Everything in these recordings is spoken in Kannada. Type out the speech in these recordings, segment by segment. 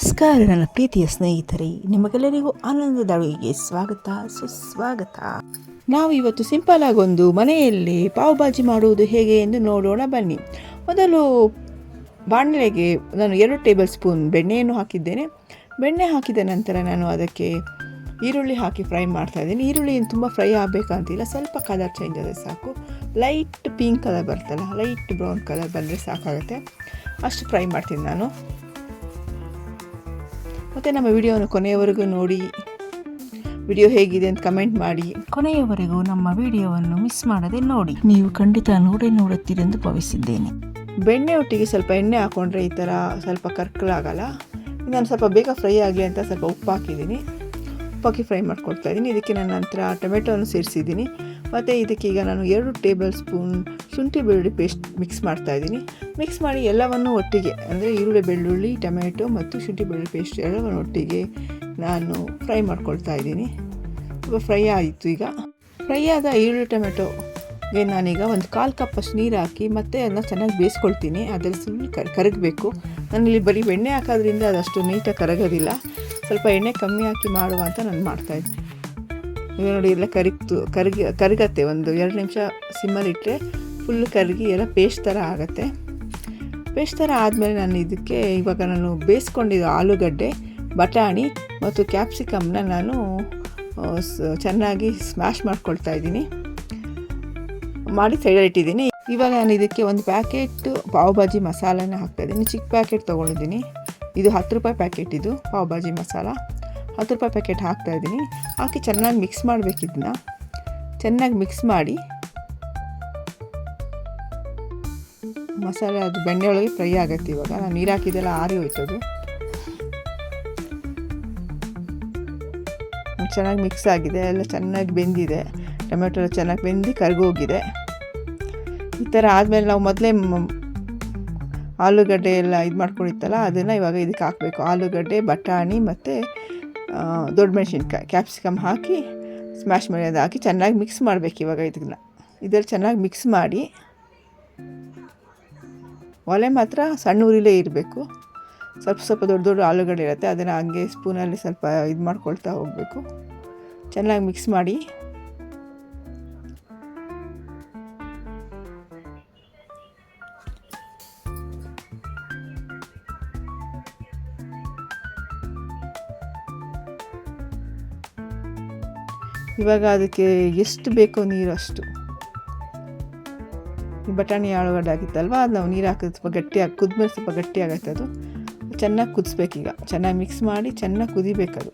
ನಮಸ್ಕಾರ ನನ್ನ ಪ್ರೀತಿಯ ಸ್ನೇಹಿತರೆ, ನಿಮಗೆಲ್ಲರಿಗೂ ಆನಂದದ ಅಡುಗೆಗೆ ಸ್ವಾಗತ, ಸುಸ್ವಾಗತ. ನಾವು ಇವತ್ತು ಸಿಂಪಲ್ ಆಗೊಂದು ಮನೆಯಲ್ಲಿ ಪಾವ್ ಬಾಜಿ ಮಾಡುವುದು ಹೇಗೆ ಎಂದು ನೋಡೋಣ ಬನ್ನಿ. ಮೊದಲು ಬಾಣಲೆಗೆ ನಾನು ಎರಡು ಟೇಬಲ್ ಸ್ಪೂನ್ ಬೆಣ್ಣೆಯನ್ನು ಹಾಕಿದ್ದೇನೆ. ಬೆಣ್ಣೆ ಹಾಕಿದ ನಂತರ ನಾನು ಅದಕ್ಕೆ ಈರುಳ್ಳಿ ಹಾಕಿ ಫ್ರೈ ಮಾಡ್ತಾ ಇದ್ದೀನಿ. ಈರುಳ್ಳಿ ತುಂಬ ಫ್ರೈ ಆಗಬೇಕಂತಿಲ್ಲ, ಸ್ವಲ್ಪ ಕಲರ್ ಚೇಂಜ್ ಆದರೆ ಸಾಕು. ಲೈಟ್ ಪಿಂಕ್ ಕಲರ್ ಬರ್ತಲ್ಲ ಲೈಟ್ ಬ್ರೌನ್ ಕಲರ್ ಬಂದರೆ ಸಾಕಾಗುತ್ತೆ. ಅಷ್ಟು ಫ್ರೈ ಮಾಡ್ತೀನಿ ನಾನು. ಮತ್ತು ನಮ್ಮ ವಿಡಿಯೋವನ್ನು ಕೊನೆಯವರೆಗೂ ನೋಡಿ. ವಿಡಿಯೋ ಹೇಗಿದೆ ಅಂತ ಕಮೆಂಟ್ ಮಾಡಿ. ಕೊನೆಯವರೆಗೂ ನಮ್ಮ ವಿಡಿಯೋವನ್ನು ಮಿಸ್ ಮಾಡದೆ ನೋಡಿ. ನೀವು ಖಂಡಿತ ನೋಡಿ ನೋಡುತ್ತೀರಿ ಎಂದು ಭಾವಿಸಿದ್ದೇನೆ. ಬೆಣ್ಣೆ ಒಟ್ಟಿಗೆ ಸ್ವಲ್ಪ ಎಣ್ಣೆ ಹಾಕೊಂಡ್ರೆ ಈ ಥರ ಸ್ವಲ್ಪ ಕರ್ಕಲಾಗಲ್ಲ ನಾನು ಸ್ವಲ್ಪ ಬೇಗ ಫ್ರೈ ಆಗಲಿ ಅಂತ ಸ್ವಲ್ಪ ಉಪ್ಪು ಹಾಕಿದ್ದೀನಿ. ಉಪ್ಪಾಕಿ ಹಾಕಿ ಫ್ರೈ ಮಾಡ್ಕೊಡ್ತಾ ಇದ್ದೀನಿ. ಇದಕ್ಕೆ ನನ್ನ ನಂತರ ಟೊಮೆಟೊವನ್ನು ಸೇರಿಸಿದ್ದೀನಿ. ಮತ್ತು ಇದಕ್ಕೆ ಈಗ ನಾನು ಎರಡು ಟೇಬಲ್ ಸ್ಪೂನ್ ಶುಂಠಿ ಬೆಳ್ಳುಳ್ಳಿ ಪೇಸ್ಟ್ ಮಿಕ್ಸ್ ಮಾಡ್ತಾ ಇದ್ದೀನಿ. ಮಿಕ್ಸ್ ಮಾಡಿ ಎಲ್ಲವನ್ನು ಒಟ್ಟಿಗೆ, ಅಂದರೆ ಈರುಳ್ಳಿ ಬೆಳ್ಳುಳ್ಳಿ ಟೊಮೆಟೊ ಮತ್ತು ಶುಂಠಿ ಬೆಳ್ಳುಳ್ಳಿ ಪೇಸ್ಟ್ ಎಲ್ಲವನ್ನು ಒಟ್ಟಿಗೆ ನಾನು ಫ್ರೈ ಮಾಡ್ಕೊಳ್ತಾ ಇದ್ದೀನಿ. ಫ್ರೈ ಆಯಿತು ಈಗ. ಫ್ರೈ ಆದ ಈರುಳ್ಳಿ ಟೊಮೆಟೊಗೆ ನಾನೀಗ ಒಂದು ಕಾಲು ಕಪ್ಪಷ್ಟು ನೀರು ಹಾಕಿ ಮತ್ತೆ ಅದನ್ನ ಚೆನ್ನಾಗಿ ಬೇಯಿಸ್ಕೊಳ್ತೀನಿ. ಅದರಲ್ಲಿ ಸುಮ್ಮನೆ ಕರ್ ಕರಗಬೇಕು. ನಾನಿಲ್ಲಿ ಬರೀ ಎಣ್ಣೆ ಹಾಕೋದ್ರಿಂದ ಅದಷ್ಟು ನೀಟಾಗಿ ಕರಗೋದಿಲ್ಲ. ಸ್ವಲ್ಪ ಎಣ್ಣೆ ಕಮ್ಮಿ ಹಾಕಿ ಮಾಡುವ ಅಂತ ನಾನು ಮಾಡ್ತಾಯಿದ್ದೆ ಈಗ ನೋಡಿ ಎಲ್ಲ ಕರಿಗ್ತು ಕರಗಿ ಕರಗತ್ತೆ. ಒಂದು ಎರಡು ನಿಮಿಷ ಸಿಮ್ಮಲ್ಲಿಟ್ಟರೆ ಫುಲ್ ಕರಗಿ ಎಲ್ಲ ಪೇಸ್ಟ್ ಥರ ಆಗುತ್ತೆ. ಪೇಸ್ಟ್ ಥರ ಆದಮೇಲೆ ನಾನು ಇದಕ್ಕೆ ಇವಾಗ ನಾನು ಬೇಯಿಸ್ಕೊಂಡಿದ್ದು ಆಲೂಗಡ್ಡೆ, ಬಟಾಣಿ ಮತ್ತು ಕ್ಯಾಪ್ಸಿಕಮ್ನ ನಾನು ಚೆನ್ನಾಗಿ ಸ್ಮ್ಯಾಶ್ ಮಾಡ್ಕೊಳ್ತಾ ಇದ್ದೀನಿ. ಮಾಡಿ ಸೈಡಲ್ಲಿಟ್ಟಿದ್ದೀನಿ ಇವಾಗ ನಾನು ಇದಕ್ಕೆ ಒಂದು ಪ್ಯಾಕೆಟ್ ಪಾವ್ ಭಾಜಿ ಮಸಾಲನ ಹಾಕ್ತಾ ಇದ್ದೀನಿ. ಚಿಕ್ಕ ಪ್ಯಾಕೆಟ್ ತೊಗೊಂಡಿದ್ದೀನಿ. ಇದು ಹತ್ತು ರೂಪಾಯಿ ಪ್ಯಾಕೆಟ್ ಇದು, ಪಾವ್ ಭಾಜಿ ಮಸಾಲ. ಹತ್ತು ರೂಪಾಯಿ ಪ್ಯಾಕೆಟ್ ಹಾಕ್ತಾ ಇದ್ದೀನಿ. ಹಾಕಿ ಚೆನ್ನಾಗಿ ಮಿಕ್ಸ್ ಮಾಡಬೇಕು ಇದನ್ನ. ಚೆನ್ನಾಗಿ ಮಿಕ್ಸ್ ಮಾಡಿ ಮಸಾಲೆ ಅದು ಬೆಣ್ಣೆ ಒಳಗೆ ಫ್ರೈ ಆಗುತ್ತೆ ಇವಾಗ. ನಾನು ನೀರು ಹಾಕಿದ್ದೆಲ್ಲ ಆರಿ ಹೋಯ್ತದು. ಚೆನ್ನಾಗಿ ಮಿಕ್ಸ್ ಆಗಿದೆ. ಎಲ್ಲ ಚೆನ್ನಾಗಿ ಬೆಂದಿದೆ. ಟೊಮೆಟೊ ಎಲ್ಲ ಚೆನ್ನಾಗಿ ಬೆಂದು ಕರಗೋಗಿದೆ ಈ ಥರ ಆದಮೇಲೆ ನಾವು ಮೊದಲೇ ಆಲೂಗಡ್ಡೆ ಎಲ್ಲ ಇದು ಮಾಡ್ಕೊಂಡಿತ್ತಲ್ಲ, ಅದನ್ನು ಇವಾಗ ಇದಕ್ಕೆ ಹಾಕಬೇಕು. ಆಲೂಗಡ್ಡೆ, ಬಟಾಣಿ ಮತ್ತು ದೊಡ್ಡ ಮೆಣಸಿನ್ಕಾಯಿ ಕ್ಯಾಪ್ಸಿಕಮ್ ಹಾಕಿ ಸ್ಮ್ಯಾಶ್ ಮಾಡಿ ಹಾಕಿ ಚೆನ್ನಾಗಿ ಮಿಕ್ಸ್ ಮಾಡಬೇಕು ಇವಾಗ ಇದನ್ನ ಇದರಲ್ಲಿ ಚೆನ್ನಾಗಿ ಮಿಕ್ಸ್ ಮಾಡಿ ಒಲೆ ಮಾತ್ರ ಸಣ್ಣ ಉರಿಲೇ ಇರಬೇಕು. ಸ್ವಲ್ಪ ಸ್ವಲ್ಪ ದೊಡ್ಡ ದೊಡ್ಡ ಆಲೂಗಡ್ಡೆ ಇರುತ್ತೆ, ಅದನ್ನು ಹಂಗೆ ಸ್ಪೂನಲ್ಲಿ ಸ್ವಲ್ಪ ಇದು ಮಾಡ್ಕೊಳ್ತಾ ಹೋಗಬೇಕು. ಚೆನ್ನಾಗಿ ಮಿಕ್ಸ್ ಮಾಡಿ ಇವಾಗ ಅದಕ್ಕೆ ಎಷ್ಟು ಬೇಕೋ ನೀರು ಅಷ್ಟು. ಬಟಾಣಿ ಆಳುಗಡ್ಡೆ ಆಗಿತ್ತಲ್ವ ಅದು ನಾವು ನೀರು ಹಾಕಿದ್ರೆ ಸ್ವಲ್ಪ ಗಟ್ಟಿಯಾಗಿ ಕುದ್ಮೇಲೆ ಸ್ವಲ್ಪ ಗಟ್ಟಿ ಆಗತ್ತೆ ಅದು. ಚೆನ್ನಾಗಿ ಕುದಿಸ್ಬೇಕೀಗ. ಚೆನ್ನಾಗಿ ಮಿಕ್ಸ್ ಮಾಡಿ ಚೆನ್ನಾಗಿ ಕುದಿಬೇಕದು.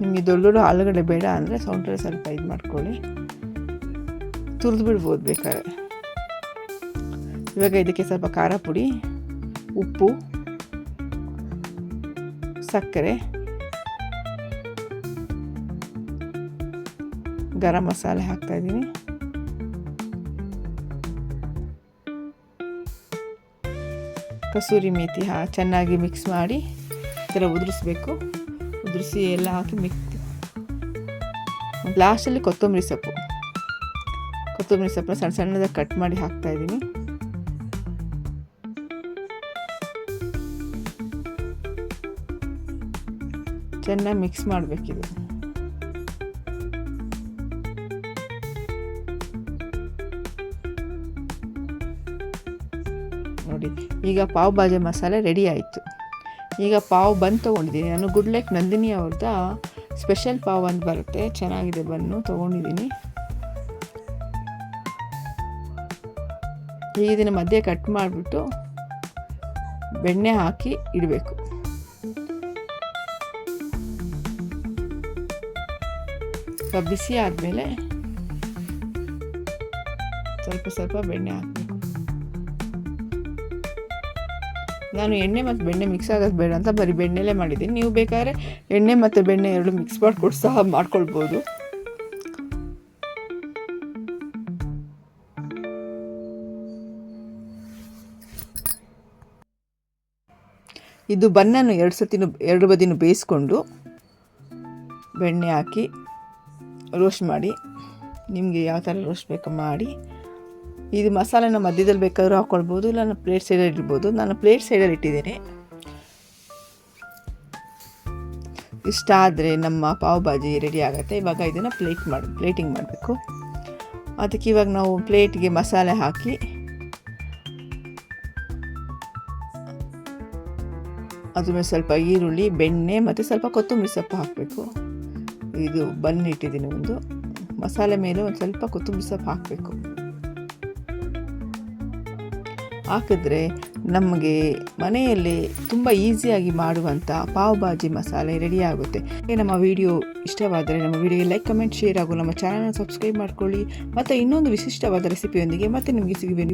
ನಿಮಗೆ ದೊಡ್ಡ ದೊಡ್ಡ ಆಲೂಗಡ್ಡೆ ಬೇಡ ಅಂದರೆ ಸೌಂಡ್ರೆ ಸ್ವಲ್ಪ ಇದು ಮಾಡ್ಕೊಳ್ಳಿ. ತುರಿದು ಬಿಡ್ಬೋದು ಬೇಕಾದ್ರೆ. ಇವಾಗ ಇದಕ್ಕೆ ಸ್ವಲ್ಪ ಖಾರ ಪುಡಿ, ಉಪ್ಪು ಸಕ್ಕರೆ, ಗರಂ ಮಸಾಲೆ ಹಾಕ್ತಾ ಇದ್ದೀನಿ. ಕಸೂರಿ ಮೇಥಿ ಹಾ, ಚೆನ್ನಾಗಿ ಮಿಕ್ಸ್ ಮಾಡಿ ಈ ಥರ ಉದುರಿಸ್ಬೇಕು. ಉದುರಿಸಿ ಎಲ್ಲ ಹಾಕಿ ಮಿಕ್ಸ್ ಲಾಸ್ಟಲ್ಲಿ ಕೊತ್ತಂಬರಿ ಸೊಪ್ಪು. ಕೊತ್ತಂಬರಿ ಸೊಪ್ಪನ್ನ ಸಣ್ಣ ಸಣ್ಣದಾಗಿ ಕಟ್ ಮಾಡಿ ಹಾಕ್ತಾ ಚೆನ್ನಾಗಿ ಮಿಕ್ಸ್ ಮಾಡಬೇಕಿದು ನೋಡಿ, ಈಗ ಪಾವ್ ಬಾಜಿ ಮಸಾಲೆ ರೆಡಿ ಆಯಿತು. ಈಗ ಪಾವ್ ಬನ್ ತೊಗೊಂಡಿದ್ದೀನಿ. ನಾನು ಗುಡ್ ಲೈಕ್ ನಂದಿನಿ ಅವ್ರದ್ದ ಸ್ಪೆಷಲ್ ಪಾವ್ ಅಂತ ಬರುತ್ತೆ. ಚೆನ್ನಾಗಿದೆ ಬನ್ನು, ತೊಗೊಂಡಿದ್ದೀನಿ. ಈಗ ಇದನ್ನು ಮಧ್ಯೆ ಕಟ್ ಮಾಡಿಬಿಟ್ಟು ಬೆಣ್ಣೆ ಹಾಕಿ ಇಡಬೇಕು. ಸ್ವಲ್ಪ ಬಿಸಿ ಆದಮೇಲೆ ಸ್ವಲ್ಪ ಸ್ವಲ್ಪ ಬೆಣ್ಣೆ ಹಾಕಬೇಕು. ನಾನು ಎಣ್ಣೆ ಮತ್ತು ಬೆಣ್ಣೆ ಮಿಕ್ಸ್ ಆಗೋದು ಬೇಡ ಅಂತ ಬರೀ ಬೆಣ್ಣೆಲೇ ಮಾಡಿದ್ದೀನಿ. ನೀವು ಬೇಕಾದ್ರೆ ಎಣ್ಣೆ ಮತ್ತು ಬೆಣ್ಣೆ ಎರಡು ಮಿಕ್ಸ್ ಮಾಡಿಕೊಟ್ಟು ಸಹ ಮಾಡ್ಕೊಳ್ಬೋದು. ಇದು ಬನ್ನನ್ನು ಎರಡು ಸತಿನೂ ಎರಡು ಬದಿನೂ ಬೇಯಿಸ್ಕೊಂಡು ಬೆಣ್ಣೆ ಹಾಕಿ ರೋಸ್ಟ್ ಮಾಡಿ, ನಿಮಗೆ ಯಾವ ಥರ ರೋಸ್ಟ್ ಬೇಕೋ ಮಾಡಿ, ಇದು ಮಸಾಲೆನ ಮಧ್ಯದಲ್ಲಿ ಬೇಕಾದರೂ ಹಾಕ್ಕೊಳ್ಬೋದು ಇಲ್ಲ ನಾನು ಪ್ಲೇಟ್ ಸೈಡಲ್ಲಿ ಇಡ್ಬೋದು. ನಾನು ಪ್ಲೇಟ್ ಸೈಡಲ್ಲಿ ಇಟ್ಟಿದ್ದೇನೆ. ಇಷ್ಟ ಆದರೆ ನಮ್ಮ ಪಾವ್ ಭಾಜಿ ರೆಡಿ ಆಗುತ್ತೆ. ಇವಾಗ ಇದನ್ನು ಪ್ಲೇಟ್ ಮಾಡಿ ಪ್ಲೇಟಿಂಗ್ ಮಾಡಬೇಕು. ಅದಕ್ಕೆ ಇವಾಗ ನಾವು ಪ್ಲೇಟ್ಗೆ ಮಸಾಲೆ ಹಾಕಿ, ಅದ್ರ ಮೇಲೆ ಸ್ವಲ್ಪ ಈರುಳ್ಳಿ, ಬೆಣ್ಣೆ ಮತ್ತು ಸ್ವಲ್ಪ ಕೊತ್ತಂಬರಿ ಸೊಪ್ಪು ಹಾಕಬೇಕು. ಇದು ಬನ್ ಇಟ್ಟಿದ್ದೀನಿ ಒಂದು ಮಸಾಲೆ ಮೇಲೆ ಒಂದು ಸ್ವಲ್ಪ ಕೊತ್ತಂಬರಿ ಸೊಪ್ಪು ಹಾಕಬೇಕು. ಹಾಕಿದ್ರೆ ನಮಗೆ ಮನೆಯಲ್ಲಿ ತುಂಬ ಈಸಿಯಾಗಿ ಮಾಡುವಂಥ ಪಾವ್ ಭಾಜಿ ಮಸಾಲೆ ರೆಡಿ ಆಗುತ್ತೆ. ಏ ನಮ್ಮ ವಿಡಿಯೋ ಇಷ್ಟವಾದರೆ ನಮ್ಮ ವಿಡಿಯೋಗೆ ಲೈಕ್ ಕಮೆಂಟ್ ಶೇರ್ ಹಾಗೂ ನಮ್ಮ ಚಾನಲ್ನ ಸಬ್ಸ್ಕ್ರೈಬ್ ಮಾಡ್ಕೊಳ್ಳಿ. ಮತ್ತು ಇನ್ನೊಂದು ವಿಶಿಷ್ಟವಾದ ರೆಸಿಪಿಯೊಂದಿಗೆ ಮತ್ತೆ ನಿಮಗೆ ಸಿಗುವೆ.